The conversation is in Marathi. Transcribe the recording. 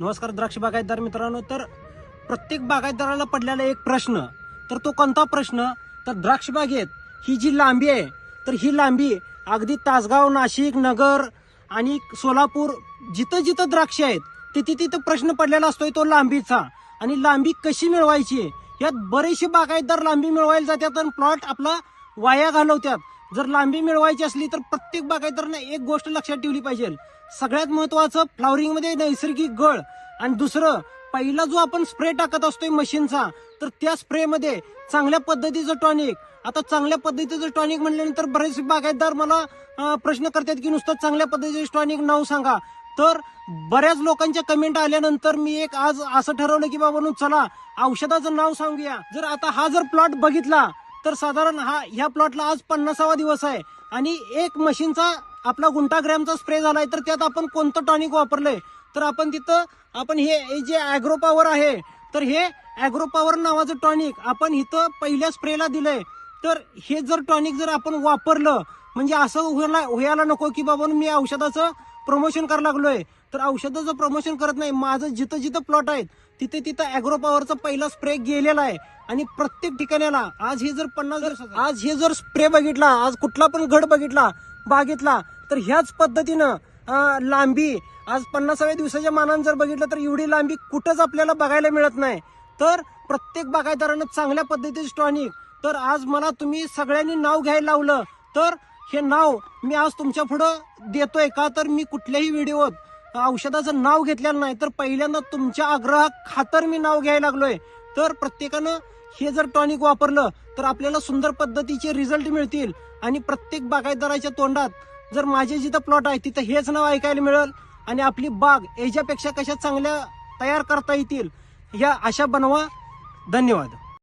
नमस्कार द्राक्ष बागायतदार मित्रांनो. तर प्रत्येक बागायतदाराला पडलेला एक प्रश्न तर तो कोणता प्रश्न? तर द्राक्ष बागेत ही जी लांबी आहे तर ही लांबी अगदी तासगाव नाशिक नगर आणि सोलापूर जिथं जिथं द्राक्ष आहेत तिथे तिथं प्रश्न पडलेला असतोय तो लांबीचा. आणि लांबी कशी मिळवायची? यात बरेचसे बागायतदार लांबी मिळवायला जातात आणि प्लॉट आपला वाया घालवतात. जर लांबी मिळवायची असली तर प्रत्येक बागायतरनं एक गोष्ट लक्षात ठेवली पाहिजे. सगळ्यात महत्वाचं फ्लॉवरिंगमध्ये नैसर्गिक गळ. आणि दुसरं पहिला जो आपण स्प्रे टाकत असतोय मशीनचा तर त्या स्प्रे मध्ये चांगल्या पद्धतीचं टॉनिक आता चांगल्या पद्धतीचं टॉनिक म्हणल्यानंतर बरेच बागायतदार मला प्रश्न करतात की नुसतं चांगल्या पद्धतीचं टॉनिक नाव सांगा. तर बऱ्याच लोकांच्या कमेंट आल्यानंतर मी एक आज असं ठरवलं की बाबा चला औषधाचं नाव सांगूया. जर आता हा जर प्लॉट बघितला तर साधारण हा ह्या प्लॉटला आज पन्नासावा दिवस आहे. आणि एक मशीनचा आपला गुंटाग्रॅमचा स्प्रे झालाय तर त्यात आपण कोणतं टॉनिक वापरलंय? तर आपण तिथं आपण हे हे जे अॅग्रो पॉवर आहे तर हे अॅग्रो पॉवर नावाचं टॉनिक आपण इथं पहिल्या स्प्रेला दिलंय. तर हे जर टॉनिक जर आपण वापरलं म्हणजे असं व्हायला व्हायला नको की बाबा मी औषधाचं प्रमोशन करायला लागलोय. तर औषधाचं प्रमोशन करत नाही माझं जिथं जिथं प्लॉट आहेत तिथे तिथं अॅग्रो पॉवरचा पहिला स्प्रे गेलेला आहे. आणि प्रत्येक ठिकाणाला आज हे जर पन्नास जर आज हे जर स्प्रे बघितला आज कुठला पण घड बघितला बागेतला तर ह्याच पद्धतीनं लांबी आज पन्नासाव्या दिवसाच्या मानानं जर बघितलं तर एवढी लांबी कुठंच आपल्याला बघायला मिळत नाही. तर प्रत्येक बागायतदारानं चांगल्या पद्धतीचं टॉनिक तर आज मला तुम्ही सगळ्यांनी नाव घ्यायला लावलं तर हे नाव मी आज तुमच्या पुढं देतोय का? तर मी कुठल्याही व्हिडिओत औषधाचं नाव घेतलेलं नाही? तर पहिल्यांदा तुमच्या आग्रहा खातर मी नाव घ्यायला लागलोय. तर प्रत्येकानं हे जर टॉनिक वापरलं तर आपल्याला सुंदर पद्धतीचे रिझल्ट मिळतील. आणि प्रत्येक बागायतदाराच्या तोंडात जर माझे जिथं प्लॉट आहे तिथं हेच नाव ऐकायला मिळेल. आणि आपली बाग याच्यापेक्षा कशा चांगल्या तयार करता येतील ह्या अशा बनवा. धन्यवाद.